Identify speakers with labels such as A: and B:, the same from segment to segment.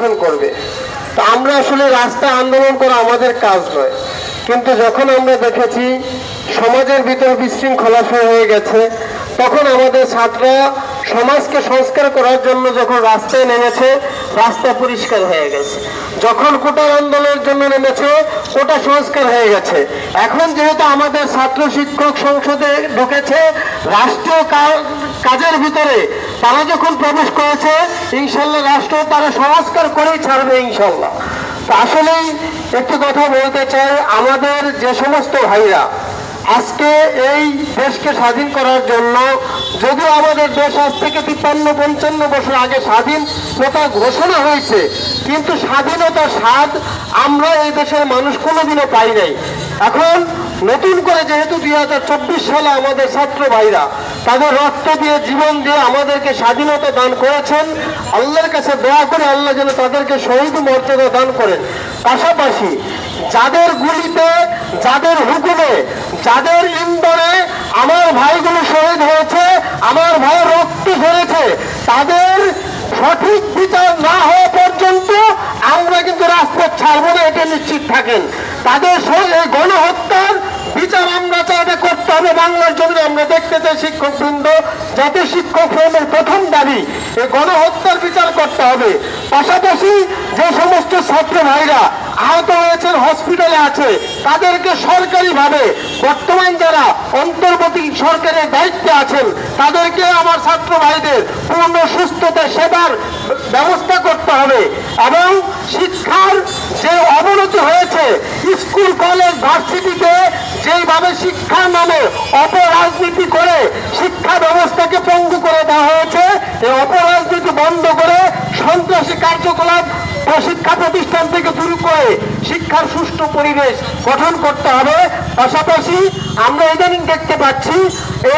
A: গঠন করবে। তো আমরা আসলে রাস্তায় আন্দোলন করা আমাদের কাজ নয়। কিন্তু যখন আমরা দেখেছি সমাজের ভিতরে বিশৃঙ্খলা শুরু হয়ে গেছে, তখন আমাদের ছাত্ররা সমাজকে সংস্কার করার জন্য যখন রাস্তায় নেমেছে, রাস্তা পরিষ্কার হয়ে গেছে। যখন কোটার আন্দোলনের জন্য নেমেছে, কোটা সংস্কার হয়ে গেছে। এখন যেহেতু আমাদের ছাত্র শিক্ষক সংসদে ঢুকেছে, রাষ্ট্রীয় কাজের ভিতরে তারা যখন প্রবেশ করেছে, ইনশাল্লাহ রাষ্ট্র তারা সংস্কার করেই ছাড়বে, ইনশাল্লাহ। তো আসলেই একটি কথা বলতে চাই, আমাদের যে সমস্ত ভাইরা আজকে এই দেশকে স্বাধীন করার জন্য, যদিও আমাদের দেশ আজ থেকে তিপ্পান্ন, পঞ্চান্ন বছর আগে স্বাধীনতা ঘোষণা হয়েছে, কিন্তু স্বাধীনতার স্বাদ আমরা এই দেশের মানুষ কোনোদিনও পাই নাই। এখন নতুন করে যেহেতু দুই হাজার চব্বিশ সালে আমাদের ছাত্র ভাইরা তাদের রক্ত দিয়ে, জীবন দিয়ে আমাদেরকে স্বাধীনতা দান করেছেন। আল্লাহর কাছে দোয়া করে আল্লাহ যেন তাদেরকে শহীদ মর্যাদা দান করেন। পাশাপাশি যাদের গুলিতে, যাদের হুকুমে, যাদের ইন্ধনে আমার ভাইগুলো শহীদ হয়েছে, আমার ভাই রক্ত ঝরেছে, তাদের সঠিক বিচার না হওয়া পর্যন্ত আমরা কিন্তু রাজপথ ছাড়বো না, এটা নিশ্চিত থাকেন। তাদের গণহত্যার বিচার আমরা চাই হবে বাংলার জন্য আমরা দেখতে চাই শিক্ষক বৃন্দ জাতীয় শিক্ষক ফোরামের প্রথম দাবি এই গণহত্যার বিচার করতে হবে। পাশাপাশি যে সমস্ত ছাত্র ভাইরা আহত হয়েছেন হসপিটালে আছে, তাদেরকে সরকারিভাবে বর্তমান যারা অন্তর্বর্তী সরকারের দায়িত্বে আছেন, তাদেরকে আমার ছাত্র ভাইদের পূর্ণ সুস্থতা সেবার ব্যবস্থা করতে হবে এবং শিক্ষার যে অবনতি হয়েছে, স্কুল, কলেজ, ভার্সিটিতে যেভাবে শিক্ষার নামে অপরাজনীতি করে শিক্ষা ব্যবস্থাকে পঙ্গু করে দেওয়া হয়েছে, এই অপরাজনীতি বন্ধ করে সন্ত্রাসী কার্যকলাপ শিক্ষা প্রতিষ্ঠান থেকে শুরু করে শিক্ষার সুষ্ঠু পরিবেশ গঠন করতে হবে। পাশাপাশি আমরা ইদানিং দেখতে পাচ্ছি,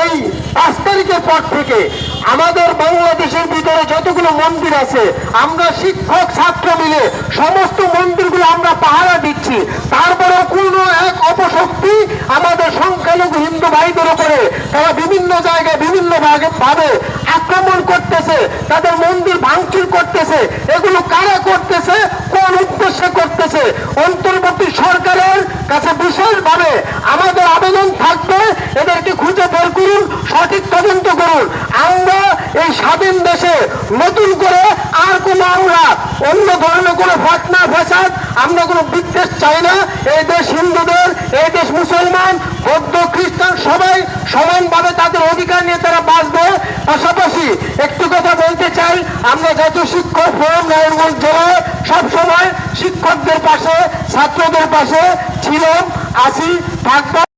A: এই পাঁচ তারিখের পর থেকে আমাদের বাংলাদেশের ভিতরে যতগুলো মন্দির আছে, আমরা শিক্ষক ছাত্র মিলে সমস্ত মন্দিরগুলো আমরা পাহারা দিচ্ছি। তারপরেও কোনো এক অপশক্তি আমাদের সংখ্যালঘু হিন্দু ভাইদের উপরে। তারা বিভিন্ন জায়গায় বিভিন্ন ভাগে- ভাবে আক্রমণ করতেছে, তাদের মন্দির ভাঙচুর করতেছে। এগুলো কারা করতেছে? কোন উদ্দেশ্যে করতেছে? অন্তর্বর্তী সরকারের কাছে বিশেষভাবে আমাদের আবেদন থাকবে সঠিক তদন্ত করুন। আমরা এই স্বাধীন দেশে নতুন করে আর কোনো আমরা অন্য ধরনের কোনো ঘটনা ফ্যাসাদ, আমরা কোনো বিদ্বেষ চাই না। এই দেশ হিন্দুদের, এই দেশ মুসলমান, বৌদ্ধ, খ্রিস্টান সবাই সমানভাবে তাদের অধিকার নিয়ে তারা বাঁচবে। পাশাপাশি একটু কথা বলতে চাই, আমরা যত শিক্ষক ফোরাম নারায়ণগঞ্জ জেলায় সবসময় শিক্ষকদের পাশে, ছাত্রদের পাশে ছিলাম, আছি, থাকব।